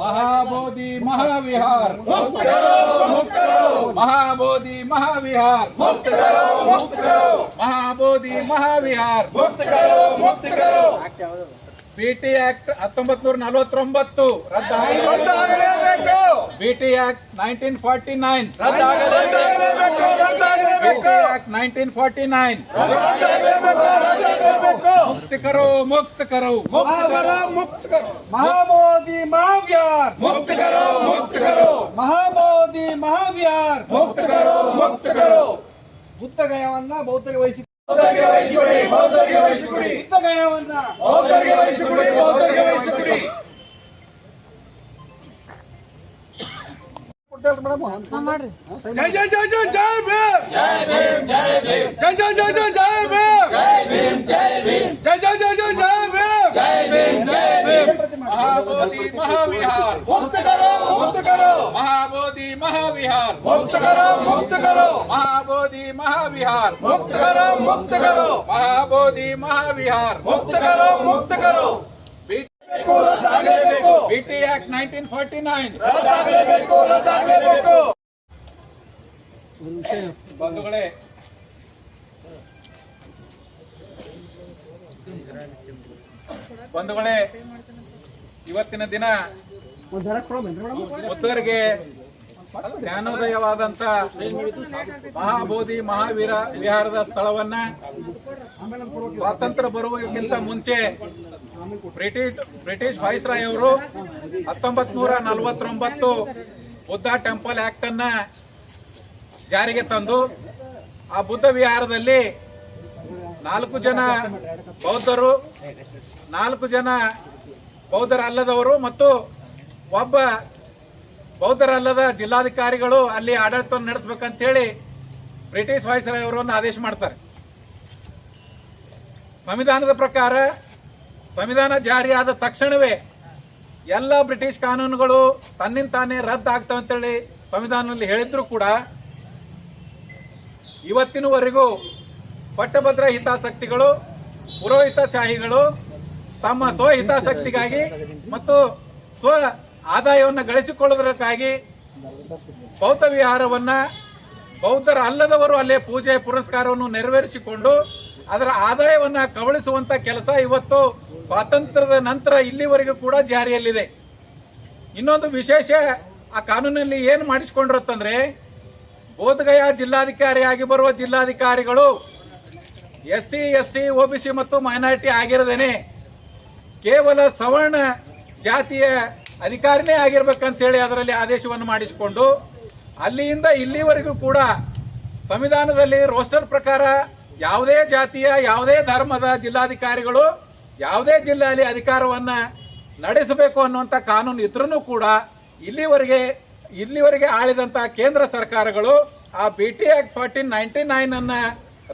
Mahabodhi Mahavihar. Mahabodhi Mahavihar. Mahabodhi Mahavihar. PT act ಹತ್ತೊಂಬತ್ ನೂರ ನಲವತ್ತೊಂಬತ್ತು ರದ್ದಾಗಲಿ B T act nineteen forty nine B T act nineteen forty nine ಮುಕ್ತಿಕರು ಮುಕ್ತಕರು. ಮಹಾಮೋದಿ ಮಹಾವ್ಯಾರ್. ಮುಕ್ತಕರು ಮುಕ್ತಕರು. ಮಹಾಮೋದಿ ಮಹಾವ್ಯಾರ್. ಮುಕ್ತಕರು ಮುಕ್ತಕರು. ಬುದ್ಧಗಯವನ್ನ ಬೌದ್ಧರಿಗೆ ವಹಿಸಿ ಬೌದ್ಧರಿಗೆ ವಹಿಸಿಕೊಡಿ ಬೌದ್ಧರಿಗೆ ವಹಿಸಿಕೊಡಿ ಬುದ್ಧಗಯವನ್ನ ಬೌದ್ಧರಿಗೆ ವಹಿಸಿಕೊಡಿ ಬೌದ್ಧರಿಗೆ ವಹಿಸಿಕೊಡಿ ಕೇಳ್ರಿ ಮೇಡಮ್ ಹಾ ಮಾಡ್ರಿ ಜೈ ಜೈ ಜೈ ಜೈ ಜೈ ಭೀಮ್ ಜೈ ಭೀಮ್ ಜೈ ಭೀಮ್ ಜೈ ಜೈ ಜೈ ಜೈ ಜೈ ಭೀಮ್ ಜೈ ಭೀಮ್ ಜೈ ಭೀಮ್ ಜೈ ಜೈ ಜೈ ಜೈ ಜೈ ಭೀಮ್ ಜೈ ಭೀಮ್ ಜೈ ಭೀಮ್ ಮಹಾಬೋಧಿ ಮಹಾವಿಹಾರ ಮುಕ್ತ ಕರೋ ಮುಕ್ತ ಕರೋ ಮಹಾಬೋಧಿ ಮಹಾವಿಹಾರ ಮುಕ್ತ ಕರೋ ಮುಕ್ತ ಕರೋ ಮಹಾಬೋಧಿ ಮಹಾವಿಹಾರ ಮುಕ್ತ ಕರೋ ಮುಕ್ತ ಕರೋ ಮಹಾಬೋಧಿ ಮಹಾವಿಹಾರ ಮುಕ್ತ ಕರೋ ಮುಕ್ತ ಕರೋ ಆಕ್ಟ್ ನೈನ್ಟೀನ್ ಫಾರ್ಟಿ ನೈನ್ ಬಂಧುಗಳೇ. ಬಂಧುಗಳೇ ಇವತ್ತಿನ ದಿನ ಬುದ್ಧರಿಗೆ ಜ್ಞಾನೋದಯವಾದಂತ ಮಹಾಬೋಧಿ ಮಹಾವೀರ ವಿಹಾರದ ಸ್ಥಳವನ್ನ ಸ್ವಾತಂತ್ರ್ಯ ಬರುವುದಕ್ಕಿಂತ ಮುಂಚೆ ಬ್ರಿಟಿಷ್ ಬ್ರಿಟಿಷ್ ವೈಸ್ರಾಯ್ ಅವರು ಹತ್ತೊಂಬತ್ ನೂರ ನಲವತ್ತೊಂಬತ್ತು ಬುದ್ಧ ಟೆಂಪಲ್ ಆಕ್ಟ್ ಅನ್ನ ಜಾರಿಗೆ ತಂದು ಆ ಬುದ್ಧ ವಿಹಾರದಲ್ಲಿ ನಾಲ್ಕು ಜನ ಬೌದ್ಧರು, ನಾಲ್ಕು ಜನ ಬೌದ್ಧರಲ್ಲದವರು ಮತ್ತು ಒಬ್ಬ ಬೌದ್ಧರಲ್ಲದ ಜಿಲ್ಲಾಧಿಕಾರಿಗಳು ಅಲ್ಲಿ ಆಡಳಿತ ನಡೆಸಬೇಕಂತ ಹೇಳಿ ಬ್ರಿಟಿಷ್ ವಾಯ್ಸರಾಯ್ ಅವರನ್ನು ಆದೇಶ ಮಾಡ್ತಾರೆ. ಸಂವಿಧಾನದ ಪ್ರಕಾರ ಸಂವಿಧಾನ ಜಾರಿಯಾದ ತಕ್ಷಣವೇ ಎಲ್ಲ ಬ್ರಿಟಿಷ್ ಕಾನೂನುಗಳು ತನ್ನಿಂದ ತಾನೇ ರದ್ದು ಆಗ್ತವೆ ಅಂತೇಳಿ ಸಂವಿಧಾನದಲ್ಲಿ ಹೇಳಿದ್ರು ಕೂಡ ಇವತ್ತಿನವರೆಗೂ ಪಟ್ಟಭದ್ರ ಹಿತಾಸಕ್ತಿಗಳು, ಪುರೋಹಿತಶಾಹಿಗಳು ತಮ್ಮ ಸ್ವಹಿತಾಸಕ್ತಿಗಾಗಿ ಮತ್ತು ಸ್ವ ಆದಾಯವನ್ನು ಗಳಿಸಿಕೊಳ್ಳುವುದಕ್ಕಾಗಿ ಬೌದ್ಧ ವಿಹಾರವನ್ನ ಬೌದ್ಧರ ಅಲ್ಲದವರು ಅಲ್ಲೇ ಪೂಜೆ ಪುರಸ್ಕಾರವನ್ನು ನೆರವೇರಿಸಿಕೊಂಡು ಅದರ ಆದಾಯವನ್ನ ಕವಳಿಸುವಂಥ ಕೆಲಸ ಇವತ್ತು ಸ್ವಾತಂತ್ರ್ಯದ ನಂತರ ಇಲ್ಲಿವರೆಗೂ ಕೂಡ ಜಾರಿಯಲ್ಲಿದೆ. ಇನ್ನೊಂದು ವಿಶೇಷ, ಆ ಕಾನೂನಲ್ಲಿ ಏನು ಮಾಡಿಸ್ಕೊಂಡಿರುತ್ತಂದ್ರೆ, ಬೋಧಗಯ ಜಿಲ್ಲಾಧಿಕಾರಿಯಾಗಿ ಬರುವ ಜಿಲ್ಲಾಧಿಕಾರಿಗಳು S C S T O B C ಮತ್ತು ಮೈನಾರಿಟಿ ಆಗಿರದೇನೆ ಕೇವಲ ಸವರ್ಣ ಜಾತಿಯ ಅಧಿಕಾರಿನೇ ಆಗಿರ್ಬೇಕಂತೇಳಿ ಅದರಲ್ಲಿ ಆದೇಶವನ್ನು ಮಾಡಿಸಿಕೊಂಡು, ಅಲ್ಲಿಯಿಂದ ಇಲ್ಲಿವರೆಗೂ ಕೂಡ ಸಂವಿಧಾನದಲ್ಲಿ ರೋಸ್ಟರ್ ಪ್ರಕಾರ ಯಾವುದೇ ಜಾತಿಯ, ಯಾವುದೇ ಧರ್ಮದ ಜಿಲ್ಲಾಧಿಕಾರಿಗಳು ಯಾವುದೇ ಜಿಲ್ಲೆಯಲ್ಲಿ ಅಧಿಕಾರವನ್ನು ನಡೆಸಬೇಕು ಅನ್ನುವಂಥ ಕಾನೂನು ಇದ್ರೂ ಕೂಡ ಇಲ್ಲಿವರೆಗೆ ಇಲ್ಲಿವರೆಗೆ ಆಳಿದಂಥ ಕೇಂದ್ರ ಸರ್ಕಾರಗಳು ಆ B T act fourteen ninety nine ಅನ್ನ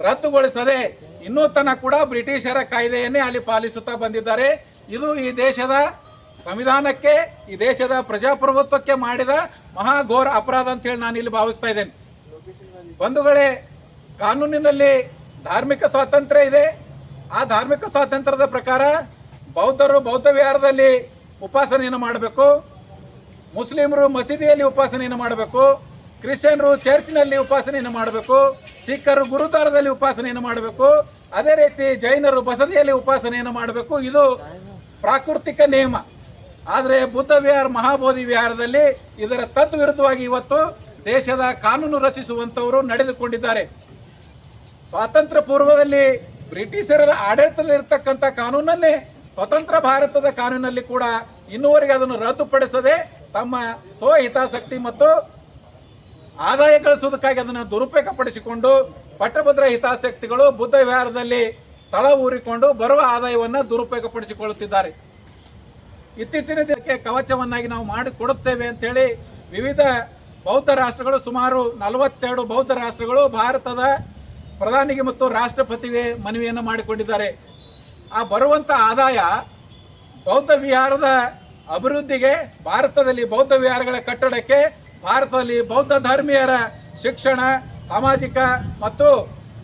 ರದ್ದುಗೊಳಿಸದೆ ಇನ್ನೂ ತನಕ ಕೂಡ ಬ್ರಿಟಿಷರ ಕಾಯ್ದೆಯನ್ನೇ ಅಲ್ಲಿ ಪಾಲಿಸುತ್ತಾ ಬಂದಿದ್ದಾರೆ. ಇದು ಈ ದೇಶದ ಸಂವಿಧಾನಕ್ಕೆ, ಈ ದೇಶದ ಪ್ರಜಾಪ್ರಭುತ್ವಕ್ಕೆ ಮಾಡಿದ ಮಹಾಘೋರ ಅಪರಾಧ ಅಂತ ಹೇಳಿ ನಾನು ಇಲ್ಲಿ ಭಾವಿಸ್ತಾ ಇದ್ದೇನೆ. ಬಂಧುಗಳೇ, ಕಾನೂನಿನಲ್ಲಿ ಧಾರ್ಮಿಕ ಸ್ವಾತಂತ್ರ್ಯ ಇದೆ. ಆ ಧಾರ್ಮಿಕ ಸ್ವಾತಂತ್ರ್ಯದ ಪ್ರಕಾರ ಬೌದ್ಧರು ಬೌದ್ಧ ವಿಹಾರದಲ್ಲಿ ಉಪಾಸನೆಯನ್ನು ಮಾಡಬೇಕು, ಮುಸ್ಲಿಮರು ಮಸೀದಿಯಲ್ಲಿ ಉಪಾಸನೆಯನ್ನು ಮಾಡಬೇಕು, ಕ್ರಿಶ್ಚಿಯನ್ರು ಚರ್ಚ್ನಲ್ಲಿ ಉಪಾಸನೆಯನ್ನು ಮಾಡಬೇಕು, ಸಿಖ್ಖರು ಗುರುದ್ವಾರದಲ್ಲಿ ಉಪಾಸನೆಯನ್ನು ಮಾಡಬೇಕು, ಅದೇ ರೀತಿ ಜೈನರು ಬಸದಿಯಲ್ಲಿ ಉಪಾಸನೆಯನ್ನು ಮಾಡಬೇಕು. ಇದು ಪ್ರಾಕೃತಿಕ ನಿಯಮ. ಆದರೆ ಬುದ್ಧ ವಿಹಾರ, ಮಹಾಬೋಧಿ ವಿಹಾರದಲ್ಲಿ ಇದರ ತದ್ವಿರುದ್ಧವಾಗಿ ಇವತ್ತು ದೇಶದ ಕಾನೂನು ರಚಿಸುವಂತವರು ನಡೆದುಕೊಂಡಿದ್ದಾರೆ. ಸ್ವಾತಂತ್ರ್ಯ ಪೂರ್ವದಲ್ಲಿ ಬ್ರಿಟಿಷರ ಆಡಳಿತದಲ್ಲಿ ಆಡಳಿತದಲ್ಲಿರ್ತಕ್ಕಂಥ ಕಾನೂನನ್ನೇ ಸ್ವತಂತ್ರ ಭಾರತದ ಕಾನೂನಲ್ಲಿ ಕೂಡ ಇನ್ನುವರೆಗೆ ಅದನ್ನು ರದ್ದುಪಡಿಸದೆ ತಮ್ಮ ಸ್ವಹಿತಾಸಕ್ತಿ ಮತ್ತು ಆದಾಯ ಗಳಿಸುವುದಕ್ಕಾಗಿ ಅದನ್ನು ದುರುಪಯೋಗ ಪಡಿಸಿಕೊಂಡು ಪಟ್ಟಭದ್ರ ಹಿತಾಸಕ್ತಿಗಳು ಬುದ್ಧ ವಿಹಾರದಲ್ಲಿ ತಳ ಊರಿಕೊಂಡು ಬರುವ ಆದಾಯವನ್ನು ದುರುಪಯೋಗ ಪಡಿಸಿಕೊಳ್ಳುತ್ತಿದ್ದಾರೆ ಇತ್ತೀಚಿನ ದಿನಕ್ಕೆ ಕವಚವನ್ನಾಗಿ ನಾವು ಮಾಡಿಕೊಡುತ್ತೇವೆ ಅಂತ ಹೇಳಿ ವಿವಿಧ ಬೌದ್ಧ ರಾಷ್ಟ್ರಗಳು ಸುಮಾರು ನಲವತ್ತೆರಡು ಬೌದ್ಧ ರಾಷ್ಟ್ರಗಳು ಭಾರತದ ಪ್ರಧಾನಿಗೆ ಮತ್ತು ರಾಷ್ಟ್ರಪತಿಗೆ ಮನವಿಯನ್ನು ಮಾಡಿಕೊಂಡಿದ್ದಾರೆ. ಆ ಬರುವಂತ ಆದಾಯ ಬೌದ್ಧ ವಿಹಾರದ ಅಭಿವೃದ್ಧಿಗೆ, ಭಾರತದಲ್ಲಿ ಬೌದ್ಧ ವಿಹಾರಗಳ ಕಟ್ಟಡಕ್ಕೆ, ಭಾರತದಲ್ಲಿ ಬೌದ್ಧ ಧರ್ಮೀಯರ ಶಿಕ್ಷಣ, ಸಾಮಾಜಿಕ ಮತ್ತು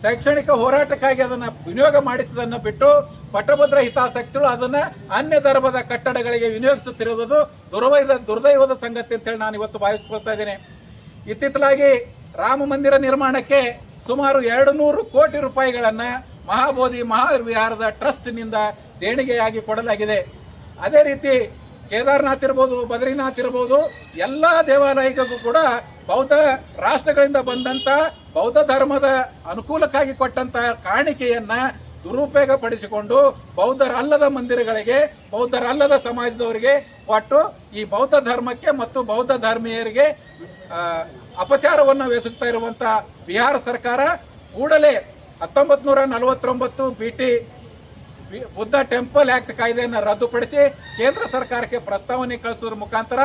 ಶೈಕ್ಷಣಿಕ ಹೋರಾಟಕ್ಕಾಗಿ ಅದನ್ನು ವಿನಿಯೋಗ ಮಾಡಿಸೋದನ್ನು ಬಿಟ್ಟು ಪಟ್ಟಭದ್ರ ಹಿತಾಸಕ್ತಿಗಳು ಅದನ್ನು ಅನ್ಯ ಧರ್ಮದ ಕಟ್ಟಡಗಳಿಗೆ ವಿನಿಯೋಗಿಸುತ್ತಿರುವುದು ದುರ್ವೈದ ದುರ್ದೈವದ ಸಂಗತಿ ಅಂತೇಳಿ ನಾನು ಇವತ್ತು ಭಾವಿಸ್ಕೊಳ್ತಾ ಇದ್ದೇನೆ. ಇತ್ತಿತ್ತಲಾಗಿ ರಾಮ ಮಂದಿರ ನಿರ್ಮಾಣಕ್ಕೆ ಸುಮಾರು ಎರಡು ನೂರು ಕೋಟಿ ರೂಪಾಯಿಗಳನ್ನು ಮಹಾಬೋಧಿ ಮಹಾವಿಹಾರದ ಟ್ರಸ್ಟ್ನಿಂದ ದೇಣಿಗೆಯಾಗಿ ಕೊಡಲಾಗಿದೆ. ಅದೇ ರೀತಿ ಕೇದಾರನಾಥ್ ಇರ್ಬೋದು, ಬದ್ರಿನಾಥ್ ಇರ್ಬೋದು, ಎಲ್ಲ ದೇವಾಲಯಗಳಿಗೂ ಕೂಡ ಬೌದ್ಧ ರಾಷ್ಟ್ರಗಳಿಂದ ಬಂದಂತ ಬೌದ್ಧ ಧರ್ಮದ ಅನುಕೂಲಕ್ಕಾಗಿ ಕೊಟ್ಟಂತ ಕಾಣಿಕೆಯನ್ನ ದುರುಪಯೋಗ ಪಡಿಸಿಕೊಂಡು ಬೌದ್ಧರಲ್ಲದ ಮಂದಿರಗಳಿಗೆ, ಬೌದ್ಧರಲ್ಲದ ಸಮಾಜದವರಿಗೆ ಕೊಟ್ಟು ಈ ಬೌದ್ಧ ಧರ್ಮಕ್ಕೆ ಮತ್ತು ಬೌದ್ಧ ಧರ್ಮೀಯರಿಗೆ ಅಪಚಾರವನ್ನು ಎಸಗ್ತಾ ಇರುವಂಥ ಬಿಹಾರ ಸರ್ಕಾರ ಕೂಡಲೇ ಹತ್ತೊಂಬತ್ ನೂರ ನಲವತ್ತೊಂಬತ್ತು B T Buddha temple act ಕಾಯ್ದೆಯನ್ನು ರದ್ದುಪಡಿಸಿ ಕೇಂದ್ರ ಸರ್ಕಾರಕ್ಕೆ ಪ್ರಸ್ತಾವನೆ ಕಳಿಸೋದ್ರ ಮುಖಾಂತರ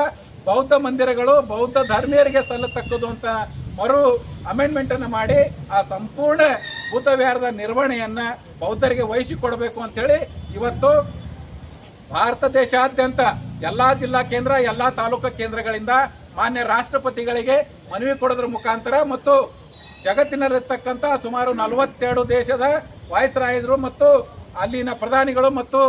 ಬೌದ್ಧ ಮಂದಿರಗಳು, ಬೌದ್ಧ ಧರ್ಮೀಯರಿಗೆ ಸಲ್ಲತಕ್ಕದು ಅಂತ ಮರು ಅಮೆಂಡ್ಮೆಂಟ್ ಅನ್ನು ಮಾಡಿ ಆ ಸಂಪೂರ್ಣ ಬುದ್ಧ ವಿಹಾರದ ನಿರ್ವಹಣೆಯನ್ನ ಬೌದ್ಧರಿಗೆ ವಹಿಸಿಕೊಡಬೇಕು ಅಂತೇಳಿ ಇವತ್ತು ಭಾರತ ದೇಶಾದ್ಯಂತ ಎಲ್ಲಾ ಜಿಲ್ಲಾ ಕೇಂದ್ರ, ಎಲ್ಲಾ ತಾಲೂಕು ಕೇಂದ್ರಗಳಿಂದ ಮಾನ್ಯ ರಾಷ್ಟ್ರಪತಿಗಳಿಗೆ ಮನವಿ ಕೊಡೋದ್ರ ಮುಖಾಂತರ ಮತ್ತು ಜಗತ್ತಿನಲ್ಲಿರ್ತಕ್ಕಂಥ ಸುಮಾರು ನಲವತ್ತೆರಡು ದೇಶದ ವಾಯಸ್ರಾಯರು ಮತ್ತು ಅಲ್ಲಿನ ಪ್ರಧಾನಿಗಳು ಮತ್ತು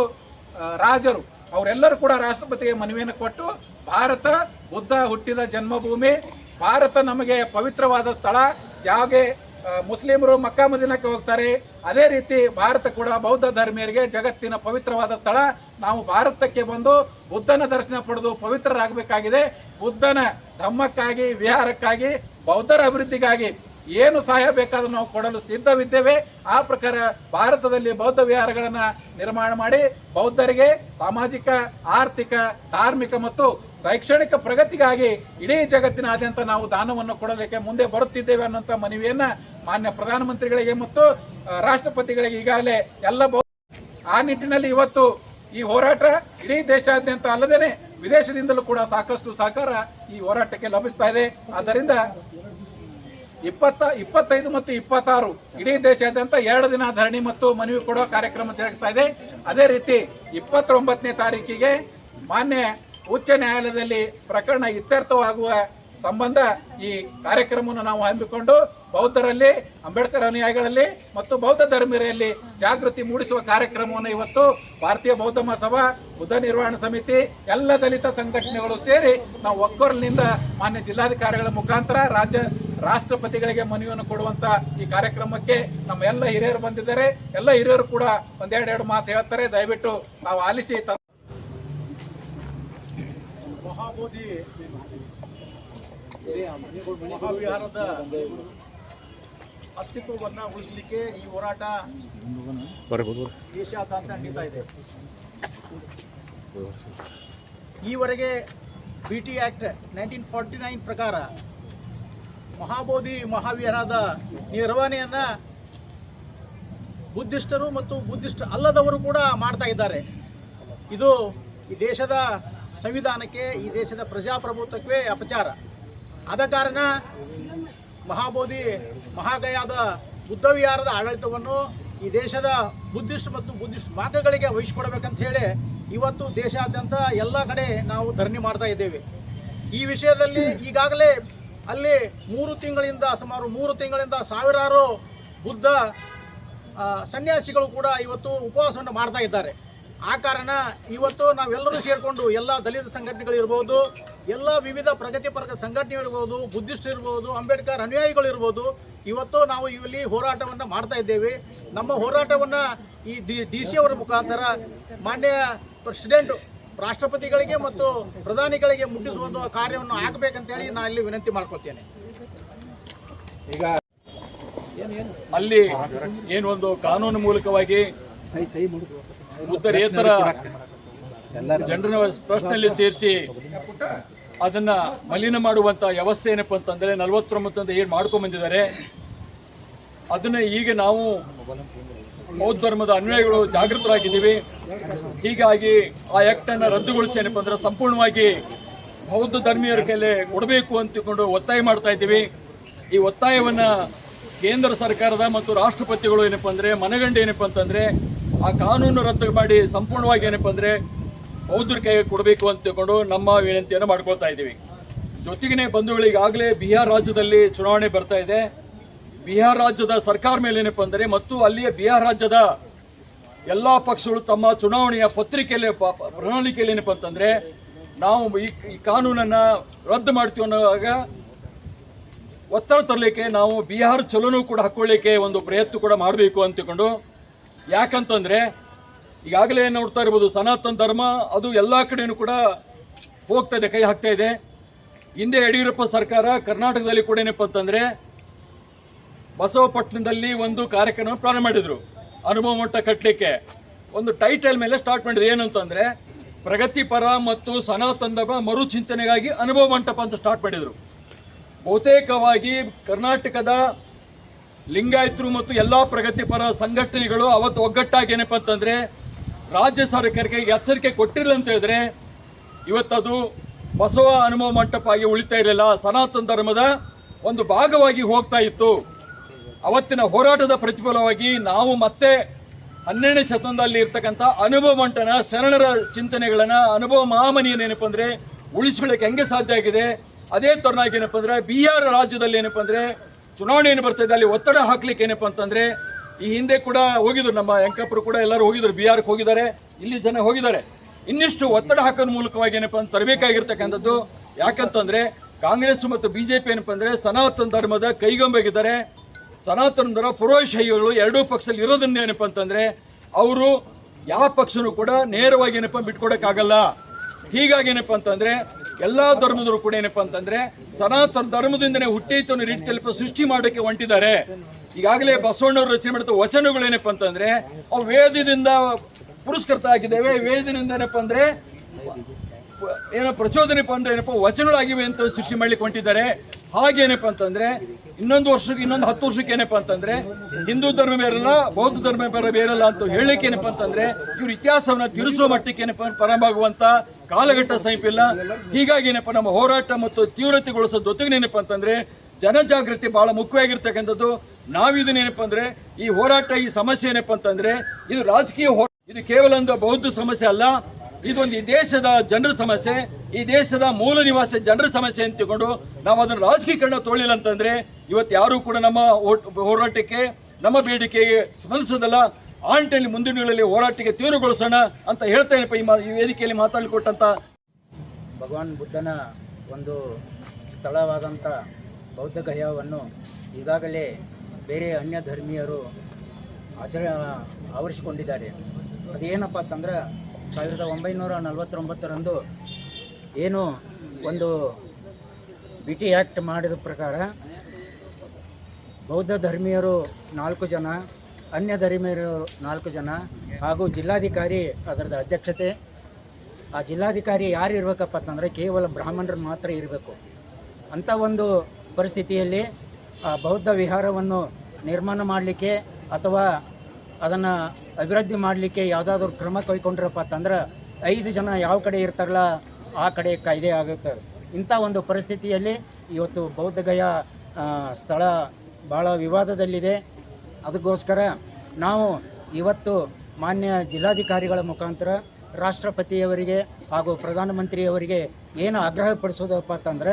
ರಾಜರು, ಅವರೆಲ್ಲರೂ ಕೂಡ ರಾಷ್ಟ್ರಪತಿಗೆ ಮನವಿಯನ್ನು ಕೊಟ್ಟು ಭಾರತ ಬುದ್ಧ ಹುಟ್ಟಿದ ಜನ್ಮಭೂಮಿ, ಭಾರತ ನಮಗೆ ಪವಿತ್ರವಾದ ಸ್ಥಳ ಯಾವಾಗೆ ಮುಸ್ಲಿಮರು ಮಕ್ಕಾ ಮದಿನಕ್ಕೆ ಹೋಗ್ತಾರೆ. ಅದೇ ರೀತಿ ಭಾರತ ಕೂಡ ಬೌದ್ಧ ಧರ್ಮೀಯರಿಗೆ ಜಗತ್ತಿನ ಪವಿತ್ರವಾದ ಸ್ಥಳ. ನಾವು ಭಾರತಕ್ಕೆ ಬಂದು ಬುದ್ಧನ ದರ್ಶನ ಪಡೆದು ಪವಿತ್ರರಾಗಬೇಕಾಗಿದೆ. ಬುದ್ಧನ ಧಮ್ಮಕ್ಕಾಗಿ ವಿಹಾರಕ್ಕಾಗಿ, ಬೌದ್ಧರ ಅಭಿವೃದ್ಧಿಗಾಗಿ ಏನು ಸಹಾಯ ಬೇಕಾದರೂ ನಾವು ಕೊಡಲು ಸಿದ್ಧವಿದ್ದೇವೆ. ಆ ಪ್ರಕಾರ ಭಾರತದಲ್ಲಿ ಬೌದ್ಧ ವಿಹಾರಗಳನ್ನು ನಿರ್ಮಾಣ ಮಾಡಿ ಬೌದ್ಧರಿಗೆ ಸಾಮಾಜಿಕ, ಆರ್ಥಿಕ, ಧಾರ್ಮಿಕ ಮತ್ತು ಶೈಕ್ಷಣಿಕ ಪ್ರಗತಿಗಾಗಿ ಇಡೀ ಜಗತ್ತಿನಾದ್ಯಂತ ನಾವು ದಾನವನ್ನು ಕೊಡಲಿಕ್ಕೆ ಮುಂದೆ ಬರುತ್ತಿದ್ದೇವೆ ಅನ್ನುವಂಥ ಮನವಿಯನ್ನ ಮಾನ್ಯ ಪ್ರಧಾನಮಂತ್ರಿಗಳಿಗೆ ಮತ್ತು ರಾಷ್ಟ್ರಪತಿಗಳಿಗೆ ಈಗಾಗಲೇ ಎಲ್ಲ ಆ ನಿಟ್ಟಿನಲ್ಲಿ ಇವತ್ತು ಈ ಹೋರಾಟ ಇಡೀ ದೇಶಾದ್ಯಂತ ಅಲ್ಲದೇನೆ ವಿದೇಶದಿಂದಲೂ ಕೂಡ ಸಾಕಷ್ಟು ಸಹಕಾರ ಈ ಹೋರಾಟಕ್ಕೆ ಲಭಿಸ್ತಾ ಇದೆ. ಆದ್ದರಿಂದ ಇಪ್ಪತ್ತ, ಇಪ್ಪತ್ತೈದು ಮತ್ತು ಇಪ್ಪತ್ತಾರು ಇಡೀ ದೇಶಾದ್ಯಂತ ಎರಡು ದಿನ ಧರಣಿ ಮತ್ತು ಮನವಿ ಕೊಡುವ ಕಾರ್ಯಕ್ರಮ ಜರುಗ್ತಾ ಇದೆ. ಅದೇ ರೀತಿ ಇಪ್ಪತ್ತೊಂಬತ್ತನೇ ತಾರೀಕಿಗೆ ಮಾನ್ಯ ಉಚ್ಚ ನ್ಯಾಯಾಲಯದಲ್ಲಿ ಪ್ರಕರಣ ಇತ್ಯರ್ಥವಾಗುವ ಸಂಬಂಧ ಈ ಕಾರ್ಯಕ್ರಮವನ್ನು ನಾವು ಹಮ್ಮಿಕೊಂಡು ಬೌದ್ಧರಲ್ಲಿ, ಅಂಬೇಡ್ಕರ್ ಅನುಯಾಯಿಗಳಲ್ಲಿ ಮತ್ತು ಬೌದ್ಧ ಧರ್ಮೀಯರಲ್ಲಿ ಜಾಗೃತಿ ಮೂಡಿಸುವ ಕಾರ್ಯಕ್ರಮವನ್ನು ಇವತ್ತು ಭಾರತೀಯ ಬೌದ್ಧ ಮಹಾಸಭಾ ಬುದ್ಧ ನಿರ್ವಹಣಾ ಸಮಿತಿ, ಎಲ್ಲ ದಲಿತ ಸಂಘಟನೆಗಳು ಸೇರಿ ನಾವು ಒಕ್ಕೊರಲಿನಿಂದ ಮಾನ್ಯ ಜಿಲ್ಲಾಧಿಕಾರಿಗಳ ಮುಖಾಂತರ ರಾಜ್ಯ ರಾಷ್ಟ್ರಪತಿಗಳಿಗೆ ಮನವಿಯನ್ನು ಕೊಡುವಂತ ಈ ಕಾರ್ಯಕ್ರಮಕ್ಕೆ ನಮ್ಮ ಎಲ್ಲ ಹಿರಿಯರು ಬಂದಿದ್ದಾರೆ. ಎಲ್ಲ ಹಿರಿಯರು ಕೂಡ ಒಂದೆರಡೆರಡು ಮಾತು ಹೇಳ್ತಾರೆ. ದಯವಿಟ್ಟು ನಾವು ಆಲಿಸಿ ಮಹಾಬೋಧಿ, ಮಹಾವಿಹಾರದ ಅಸ್ತಿತ್ವವನ್ನು ಉಳಿಸಲಿಕ್ಕೆ ಈ ಹೋರಾಟ ದೇಶಾದ್ಯಂತ ನಡೀತಾ ಇದೆ. ಈವರೆಗೆ B T act nineteen forty nine ಪ್ರಕಾರ ಮಹಾಬೋಧಿ ಮಹಾವಿಹಾರದ ನಿರ್ವಹಣೆಯನ್ನ ಬುದ್ಧಿಸ್ಟರು ಮತ್ತು ಬುದ್ಧಿಸ್ಟ್ ಅಲ್ಲದವರು ಕೂಡ ಮಾಡ್ತಾ ಇದ್ದಾರೆ. ಇದು ಈ ದೇಶದ ಸಂವಿಧಾನಕ್ಕೆ ಈ ದೇಶದ ಪ್ರಜಾಪ್ರಭುತ್ವಕ್ಕೆ ಅಪಚಾರ. ಆದ ಕಾರಣ ಮಹಾಬೋಧಿ ಮಹಾಗಯಾದ ಬುದ್ಧವಿಹಾರದ ಆಡಳಿತವನ್ನು ಈ ದೇಶದ ಬುದ್ಧಿಸ್ಟ್ ಮತ್ತು ಬುದ್ಧಿಸ್ಟ್ ಮಾರ್ಗಗಳಿಗೆ ವಹಿಸಿಕೊಡಬೇಕಂತ ಹೇಳಿ ಇವತ್ತು ದೇಶಾದ್ಯಂತ ಎಲ್ಲ ಕಡೆ ನಾವು ಧರಣಿ ಮಾಡ್ತಾ ಇದ್ದೇವೆ. ಈ ವಿಷಯದಲ್ಲಿ ಈಗಾಗಲೇ ಅಲ್ಲಿ ಮೂರು ತಿಂಗಳಿಂದ, ಸುಮಾರು ಮೂರು ತಿಂಗಳಿಂದ ಸಾವಿರಾರು ಬುದ್ಧ ಸನ್ಯಾಸಿಗಳು ಕೂಡ ಇವತ್ತು ಉಪವಾಸವನ್ನು ಮಾಡ್ತಾ ಇದ್ದಾರೆ. ಆ ಕಾರಣ ಇವತ್ತು ನಾವೆಲ್ಲರೂ ಸೇರಿಕೊಂಡು ಎಲ್ಲ ದಲಿತ ಸಂಘಟನೆಗಳು ಇರ್ಬೋದು ಎಲ್ಲ ವಿವಿಧ ಪ್ರಗತಿಪರ ಸಂಘಟನೆಗಳು ಇರ್ಬೋದು ಬುದ್ಧಿಸ್ಟ್ ಇರ್ಬೋದು ಅಂಬೇಡ್ಕರ್ ಅನುಯಾಯಿಗಳು ಇರ್ಬೋದು ಇವತ್ತು ನಾವು ಇಲ್ಲಿ ಹೋರಾಟವನ್ನು ಮಾಡ್ತಾ ಇದ್ದೇವೆ. ನಮ್ಮ ಹೋರಾಟವನ್ನು ಈ ಡಿ ಡಿ ಸಿ ಅವರ ಮುಖಾಂತರ ಮಾನ್ಯ ಪ್ರೆಸಿಡೆಂಟ್ ರಾಷ್ಟ್ರಪತಿಗಳಿಗೆ ಮತ್ತು ಪ್ರಧಾನಿಗಳಿಗೆ ಮುಟ್ಟಿಸುವ ಕಾರ್ಯವನ್ನು ಆಗಬೇಕಂತೇಳಿ ನಾನು ಇಲ್ಲಿ ವಿನಂತಿ ಮಾಡ್ಕೊಳ್ತೇನೆ. ಈಗ ಅಲ್ಲಿ ಏನೊಂದು ಕಾನೂನು ಮೂಲಕವಾಗಿ ಉತ್ತರೇತರ ಜನರ ಪ್ರಶ್ನೆಯಲ್ಲಿ ಸೇರಿಸಿ ಅದನ್ನ ಮಲಿನ ಮಾಡುವಂತ ವ್ಯವಸ್ಥೆ ಏನಪ್ಪ ಅಂತಂದರೆ ನಲವತ್ತೊಂಬತ್ತು ಏನ್ ಮಾಡ್ಕೊಂಡ್ ಬಂದಿದ್ದಾರೆ? ಅದನ್ನ ಈಗ ನಾವು ಬೌದ್ಧ ಧರ್ಮದ ಅನ್ವಯಗಳು ಜಾಗೃತರಾಗಿದ್ದೀವಿ. ಹೀಗಾಗಿ ಆ ಆಕ್ಟ್ ಅನ್ನ ರದ್ದುಗೊಳಿಸಿ ಏನಪ್ಪ ಅಂದ್ರೆ ಸಂಪೂರ್ಣವಾಗಿ ಬೌದ್ಧ ಧರ್ಮೀಯರ ಕೈಲೇ ಕೊಡಬೇಕು ಅಂತಕೊಂಡು ಒತ್ತಾಯ ಮಾಡ್ತಾ ಇದ್ದೀವಿ. ಈ ಒತ್ತಾಯವನ್ನ ಕೇಂದ್ರ ಸರ್ಕಾರದ ಮತ್ತು ರಾಷ್ಟ್ರಪತಿಗಳು ಏನಪ್ಪ ಅಂದ್ರೆ ಮನಗಂಡು ಏನಪ್ಪ ಅಂತಂದ್ರೆ ಆ ಕಾನೂನು ರದ್ದು ಮಾಡಿ ಸಂಪೂರ್ಣವಾಗಿ ಏನಪ್ಪ ಅಂದ್ರೆ ಬೌದ್ಧರ ಕೈಗೆ ಕೊಡಬೇಕು ಅಂತ ತಿಳ್ಕೊಂಡು ನಮ್ಮ ವಿನಂತಿಯನ್ನು ಮಾಡ್ಕೊಳ್ತಾ ಇದ್ದೀವಿ. ಜೊತೆಗೇನೆ ಬಂಧುಗಳಿಗಾಗಲೇ ಬಿಹಾರ್ ರಾಜ್ಯದಲ್ಲಿ ಚುನಾವಣೆ ಬರ್ತಾ ಇದೆ. ಬಿಹಾರ್ ರಾಜ್ಯದ ಸರ್ಕಾರ ಮೇಲೇನಪ್ಪ ಅಂದರೆ ಮತ್ತು ಅಲ್ಲಿಯ ಬಿಹಾರ್ ರಾಜ್ಯದ ಎಲ್ಲ ಪಕ್ಷಗಳು ತಮ್ಮ ಚುನಾವಣೆಯ ಪತ್ರಿಕೆಯಲ್ಲಿ ಪ್ರಣಾಳಿಕೆಯಲ್ಲಿ ಏನಪ್ಪ ಅಂತಂದರೆ ನಾವು ಈ ಈ ಕಾನೂನನ್ನ ರದ್ದು ಮಾಡ್ತೀವಿ ಅನ್ನೋವಾಗ ಒತ್ತಡ ತರಲಿಕ್ಕೆ ನಾವು ಬಿಹಾರ್ ಚಲೋನೂ ಕೂಡ ಹಾಕ್ಕೊಳ್ಳಿಕ್ಕೆ ಒಂದು ಪ್ರಯತ್ನ ಕೂಡ ಮಾಡಬೇಕು ಅಂತಕೊಂಡು ಯಾಕಂತಂದ್ರೆ ಈಗಾಗಲೇ ನೋಡ್ತಾ ಇರ್ಬೋದು, ಸನಾತನ ಧರ್ಮ ಅದು ಎಲ್ಲ ಕಡೆಯೂ ಕೂಡ ಹೋಗ್ತಾ ಇದೆ, ಕೈ ಹಾಕ್ತಾ ಇದೆ. ಹಿಂದೆ ಯಡಿಯೂರಪ್ಪ ಸರ್ಕಾರ ಕರ್ನಾಟಕದಲ್ಲಿ ಕೂಡ ಏನಪ್ಪ ಅಂತಂದರೆ ಬಸವಪಟ್ಟಣದಲ್ಲಿ ಒಂದು ಕಾರ್ಯಕ್ರಮ ಪ್ರಾರಂಭ ಮಾಡಿದ್ರು, ಅನುಭವ ಮಟ್ಟ ಕಟ್ಟಲಿಕ್ಕೆ ಒಂದು ಟೈಟಲ್ ಮೇಲೆ ಸ್ಟಾರ್ಟ್ ಮಾಡಿದ್ರು, ಏನಂತಂದರೆ ಪ್ರಗತಿಪರ ಮತ್ತು ಸನಾತನ ಧರ್ಮ ಮರುಚಿಂತನೆಗಾಗಿ ಅನುಭವ ಮಂಟಪ ಅಂತ ಸ್ಟಾರ್ಟ್ ಮಾಡಿದ್ರು. ಬಹುತೇಕವಾಗಿ ಕರ್ನಾಟಕದ ಲಿಂಗಾಯತರು ಮತ್ತು ಎಲ್ಲಾ ಪ್ರಗತಿಪರ ಸಂಘಟನೆಗಳು ಅವತ್ತು ಒಗ್ಗಟ್ಟಾಗಿ ಏನಪ್ಪ ಅಂತಂದ್ರೆ ರಾಜ್ಯ ಸರ್ಕಾರಕ್ಕೆ ಎಚ್ಚರಿಕೆ ಕೊಟ್ಟಿರಲಿಲ್ಲ ಅಂತ ಹೇಳಿದ್ರೆ ಇವತ್ತದು ಬಸವ ಅನುಭವ ಮಂಟಪ ಆಗಿ ಉಳಿತಾ ಇರಲಿಲ್ಲ. ಸನಾತನ ಧರ್ಮದ ಒಂದು ಭಾಗವಾಗಿ ಹೋಗ್ತಾ ಇತ್ತು. ಅವತ್ತಿನ ಹೋರಾಟದ ಪ್ರತಿಫಲವಾಗಿ ನಾವು ಮತ್ತೆ ಹನ್ನೆರಡನೇ ಶತಮಾನದಲ್ಲಿ ಇರ್ತಕ್ಕಂಥ ಅನುಭವ ಮಂಟನ ಶರಣರ ಚಿಂತನೆಗಳನ್ನ, ಅನುಭವ ಮಹಾಮನಿಯನ್ನು ಏನಪ್ಪ ಅಂದರೆ ಉಳಿಸ್ಕೊಳ್ಳಕ್ಕೆ ಹೆಂಗೆ ಸಾಧ್ಯ ಆಗಿದೆ? ಅದೇ ತರನಾಗಿ ಏನಪ್ಪ ಅಂದ್ರೆ ಬಿಹಾರ ರಾಜ್ಯದಲ್ಲಿ ಏನಪ್ಪ ಅಂದರೆ ಚುನಾವಣೆ ಏನು ಬರ್ತಾ ಇದೆ, ಅಲ್ಲಿ ಒತ್ತಡ ಹಾಕ್ಲಿಕ್ಕೆ ಏನಪ್ಪ ಅಂತಂದ್ರೆ ಈ ಹಿಂದೆ ಕೂಡ ಹೋಗಿದ್ರು, ನಮ್ಮ ಯಂಕಪ್ಪರು ಕೂಡ ಎಲ್ಲರೂ ಹೋಗಿದ್ರು ಬಿಹಾರ್ಗೆ ಹೋಗಿದ್ದಾರೆ, ಇಲ್ಲಿ ಜನ ಹೋಗಿದ್ದಾರೆ. ಇನ್ನಿಷ್ಟು ಒತ್ತಡ ಹಾಕೋದ್ ಮೂಲಕವಾಗಿ ಏನಪ್ಪ ಅಂತ ತರಬೇಕಾಗಿರ್ತಕ್ಕಂಥದ್ದು, ಯಾಕಂತಂದ್ರೆ ಕಾಂಗ್ರೆಸ್ ಮತ್ತು ಬಿಜೆಪಿ ಏನಪ್ಪ ಅಂದ್ರೆ ಸನಾತನ ಧರ್ಮದ ಕೈಗೊಂಬೆಗಿದ್ದಾರೆ. ಸನಾತನ ಧರ್ಮ ಪುರೋಹಿಶೈಗಳು ಎರಡೂ ಪಕ್ಷದಲ್ಲಿ ಇರೋದನ್ನ ಏನಪ್ಪ ಅಂತಂದ್ರೆ ಅವರು ಯಾವ ಪಕ್ಷನೂ ಕೂಡ ನೇರವಾಗಿ ಏನಪ್ಪ ಬಿಟ್ಕೊಡಕ್ಕಾಗಲ್ಲ. ಹೀಗಾಗಿ ಏನಪ್ಪ ಅಂತಂದ್ರೆ ಎಲ್ಲಾ ಧರ್ಮದವರು ಕೂಡ ಏನಪ್ಪ ಅಂತಂದ್ರೆ ಸನಾತನ ಧರ್ಮದಿಂದನೇ ಹುಟ್ಟಿತ್ತು ಅನ್ನೋ ರೀತಿಯಲ್ಲಿ ಸೃಷ್ಟಿ ಮಾಡೋಕೆ ಹೊಂಟಿದ್ದಾರೆ. ಈಗಾಗಲೇ ಬಸವಣ್ಣವರು ರಚನೆ ಮಾಡಿದ ವಚನಗಳು ಏನಪ್ಪ ಅಂತಂದ್ರೆ ಅವು ವೇದದಿಂದ ಪುರಸ್ಕೃತ ಆಗಿದ್ದೇವೆ. ವೇದದಿಂದ ಏನಪ್ಪ ಅಂದ್ರೆ ಏನೋ ಪ್ರಚೋದನೆ ಅಂದ್ರೆ ಏನಪ್ಪ ವಚನಗಳಾಗಿವೆ ಅಂತ ಸೃಷ್ಟಿ ಮಾಡ್ಲಿಕ್ಕೆ ಹೊಂಟಿದ್ದಾರೆ. ಹಾಗೇನಪ್ಪ ಅಂತಂದ್ರೆ ಇನ್ನೊಂದು ವರ್ಷಕ್ಕೆ, ಇನ್ನೊಂದು ಹತ್ತು ವರ್ಷಕ್ಕೆ ಏನಪ್ಪ ಅಂತಂದ್ರೆ, ಹಿಂದೂ ಧರ್ಮ ಬೇರಲ್ಲ ಬೌದ್ಧ ಧರ್ಮ ಬೇರೆ ಬೇರಲ್ಲ ಅಂತ ಹೇಳಲಿಕ್ಕೆ ಏನಪ್ಪ ಅಂತಂದ್ರೆ, ಇವ್ರ ಇತಿಹಾಸವನ್ನ ತಿರುಸುವ ಮಟ್ಟಕ್ಕೆ ಏನಪ್ಪ ಪ್ರಾರಂಭವಾಗುವಂತ ಕಾಲಘಟ್ಟ ಸಮೀಪಿಲ್ಲ ಹೀಗಾಗಿ ಏನಪ್ಪ ನಮ್ಮ ಹೋರಾಟ ಮತ್ತು ತೀವ್ರತೆಗೊಳಿಸೋ ಜೊತೆಗೆ ಏನಪ್ಪ ಅಂತಂದ್ರೆ, ಜನಜಾಗೃತಿ ಬಹಳ ಮುಖ್ಯವಾಗಿರ್ತಕ್ಕಂಥದ್ದು. ನಾವಿದನ್ನೇನಪ್ಪ ಅಂದ್ರೆ, ಈ ಹೋರಾಟ, ಈ ಸಮಸ್ಯೆ ಏನಪ್ಪ ಅಂತಂದ್ರೆ, ಇದು ರಾಜಕೀಯ ಇದು ಕೇವಲ ಒಂದು ಬೌದ್ಧ ಸಮಸ್ಯೆ ಅಲ್ಲ ಇದೊಂದು ಈ ದೇಶದ ಜನರ ಸಮಸ್ಯೆ, ಈ ದೇಶದ ಮೂಲ ನಿವಾಸ ಜನರ ಸಮಸ್ಯೆ ಅಂತ ತಗೊಂಡು ನಾವು ಅದನ್ನು ರಾಜಕೀಕರಣ ತೊಳಿಲ್ಲ ಅಂತಂದ್ರೆ ಇವತ್ತು ಯಾರು ಕೂಡ ನಮ್ಮ ಹೋರಾಟಕ್ಕೆ, ನಮ್ಮ ಬೇಡಿಕೆಗೆ ಸ್ಪಂದಿಸೋದಲ್ಲ. ಆಂಟಲ್ಲಿ ಮುಂದಿನ ದಿನಗಳಲ್ಲಿ ಹೋರಾಟಕ್ಕೆ ತೀವ್ರಗೊಳಿಸೋಣ ಅಂತ ಹೇಳ್ತೇನೆಪ್ಪ ಈ ವೇದಿಕೆಯಲ್ಲಿ ಮಾತಾಡಿಕೊಟ್ಟಂತ. ಭಗವಾನ್ ಬುದ್ಧನ ಒಂದು ಸ್ಥಳವಾದಂಥ ಬೌದ್ಧ ಗಯವನ್ನು ಈಗಾಗಲೇ ಬೇರೆ ಅನ್ಯ ಧರ್ಮೀಯರು ಆಚರ ಆವರಿಸಿಕೊಂಡಿದ್ದಾರೆ. ಅದೇನಪ್ಪ ಅಂತಂದ್ರೆ ಸಾವಿರದ ಒಂಬೈನೂರ ನಲವತ್ತೊಂಬತ್ತರಂದು ಏನು ಒಂದು ಬಿ ಟಿ ಆ್ಯಕ್ಟ್ ಮಾಡಿದ ಪ್ರಕಾರ ಬೌದ್ಧ ಧರ್ಮೀಯರು ನಾಲ್ಕು ಜನ, ಅನ್ಯ ಧರ್ಮೀಯರು ನಾಲ್ಕು ಜನ ಹಾಗೂ ಜಿಲ್ಲಾಧಿಕಾರಿ ಅದರದ ಅಧ್ಯಕ್ಷತೆ. ಆ ಜಿಲ್ಲಾಧಿಕಾರಿ ಯಾರು ಇರಬೇಕಪ್ಪ ಅಂತಂದರೆ ಕೇವಲ ಬ್ರಾಹ್ಮಣರು ಮಾತ್ರ ಇರಬೇಕು. ಅಂಥ ಒಂದು ಪರಿಸ್ಥಿತಿಯಲ್ಲಿ ಆ ಬೌದ್ಧ ವಿಹಾರವನ್ನು ನಿರ್ಮಾಣ ಮಾಡಲಿಕ್ಕೆ ಅಥವಾ ಅದನ್ನು ಅಭಿವೃದ್ಧಿ ಮಾಡಲಿಕ್ಕೆ ಯಾವುದಾದ್ರೂ ಕ್ರಮ ಕೈಗೊಂಡ್ರಪ್ಪ ಅಂತಂದ್ರೆ ಐದು ಜನ ಯಾವ ಕಡೆ ಇರ್ತಾರಲ್ಲ ಆ ಕಡೆ ಕಾಯ್ದೆ ಆಗುತ್ತೆ. ಇಂಥ ಒಂದು ಪರಿಸ್ಥಿತಿಯಲ್ಲಿ ಇವತ್ತು ಬೌದ್ಧಗಯ ಸ್ಥಳ ಭಾಳ ವಿವಾದದಲ್ಲಿದೆ. ಅದಕ್ಕೋಸ್ಕರ ನಾವು ಇವತ್ತು ಮಾನ್ಯ ಜಿಲ್ಲಾಧಿಕಾರಿಗಳ ಮುಖಾಂತರ ರಾಷ್ಟ್ರಪತಿಯವರಿಗೆ ಹಾಗೂ ಪ್ರಧಾನಮಂತ್ರಿಯವರಿಗೆ ಏನು ಆಗ್ರಹಪಡಿಸೋದಪ್ಪ ಅಂತಂದ್ರೆ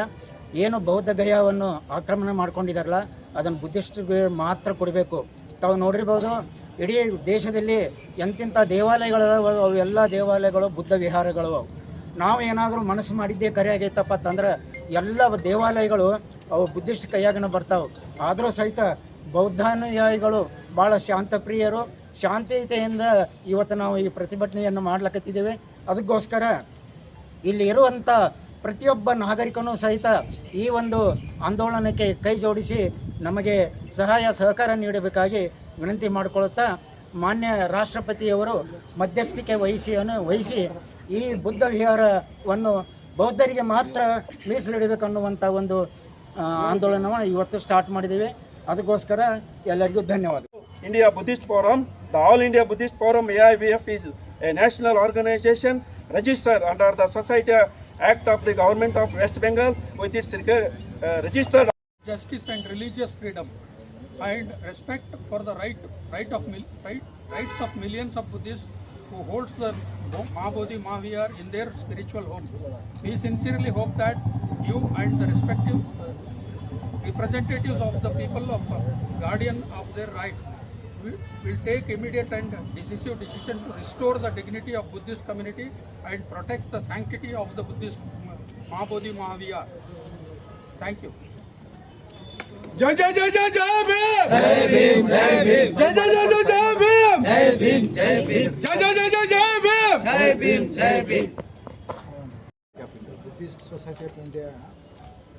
ಏನು ಬೌದ್ಧ ಗಯಾವನ್ನು ಆಕ್ರಮಣ ಮಾಡ್ಕೊಂಡಿದಾರಲ್ಲ, ಅದನ್ನು ಬುದ್ಧಿಸ್ಟ್ಗೆ ಮಾತ್ರ ಕೊಡಬೇಕು. ತಾವು ನೋಡಿರ್ಬೋದು ಇಡೀ ದೇಶದಲ್ಲಿ ಎಂತೆಂಥ ದೇವಾಲಯಗಳು ಅವು ಎಲ್ಲ ದೇವಾಲಯಗಳು, ಬುದ್ಧ ವಿಹಾರಗಳು ಅವು. ನಾವು ಏನಾದರೂ ಮನಸ್ಸು ಮಾಡಿದ್ದೇ ಕರೆ ಆಗೈತಪ್ಪ ಅಂತಂದ್ರೆ ಎಲ್ಲ ದೇವಾಲಯಗಳು ಅವು ಬುದ್ಧಿಸ್ಟ್ ಕೈಯಾಗನ ಬರ್ತಾವೆ. ಆದರೂ ಸಹಿತ ಬೌದ್ಧಾನುಯಾಯಿಗಳು ಭಾಳ ಶಾಂತಪ್ರಿಯರು. ಶಾಂತಿಯುತೆಯಿಂದ ಇವತ್ತು ನಾವು ಈ ಪ್ರತಿಭಟನೆಯನ್ನು ಮಾಡ್ಲಕತ್ತಿದ್ದೇವೆ. ಅದಕ್ಕೋಸ್ಕರ ಇಲ್ಲಿ ಇರುವಂಥ ಪ್ರತಿಯೊಬ್ಬ ನಾಗರಿಕನೂ ಸಹಿತ ಈ ಒಂದು ಆಂದೋಲನಕ್ಕೆ ಕೈ ಜೋಡಿಸಿ ನಮಗೆ ಸಹಾಯ ಸಹಕಾರ ನೀಡಬೇಕಾಗಿ ವಿನಂತಿ ಮಾಡಿಕೊಳ್ಳುತ್ತಾ ಮಾನ್ಯ ರಾಷ್ಟ್ರಪತಿಯವರು ಮಧ್ಯಸ್ಥಿಕೆ ವಹಿಸಿ ವಹಿಸಿ ಈ ಬುದ್ಧ ವಿಹಾರವನ್ನು ಬೌದ್ಧರಿಗೆ ಮಾತ್ರ ಮೀಸಲಿಡಬೇಕನ್ನುವಂಥ ಒಂದು ಆಂದೋಲನವನ್ನು ಇವತ್ತು ಸ್ಟಾರ್ಟ್ ಮಾಡಿದ್ದೀವಿ. ಅದಕ್ಕೋಸ್ಕರ ಎಲ್ಲರಿಗೂ ಧನ್ಯವಾದ. India Buddhist forum the all India Buddhist forum A I V F is a national organisation register under the society act of the government of West Bengal with its registered justice and religious freedom and respect for the right right of right, rights of millions of Buddhists who holds the Mahabodhi Mahavihar in their spiritual home. We sincerely hope that you and the respective uh, representatives of the people of uh, guardian of their rights we will take immediate and decisive decision to restore the dignity of Buddhist community and protect the sanctity of the Buddhist Mahabodhi Mahavira. Thank you. जय जय जय जय जय भीम जय भीम जय भीम जय जय जय जय जय भीम जय भीम जय भीम जय जय जय जय जय भीम जय भीम जय Bhim Buddhist Society of India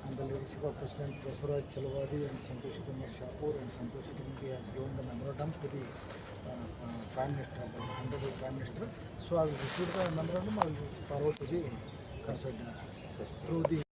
and the leadership of President Basuraj Chalwadi and Santosh Kumar Shapur and Santosh Giri has given the memorandum to the uh, uh, Prime Minister, the Honorable Prime Minister. So I will receive the memorandum, I will forward to the concerned uh, through the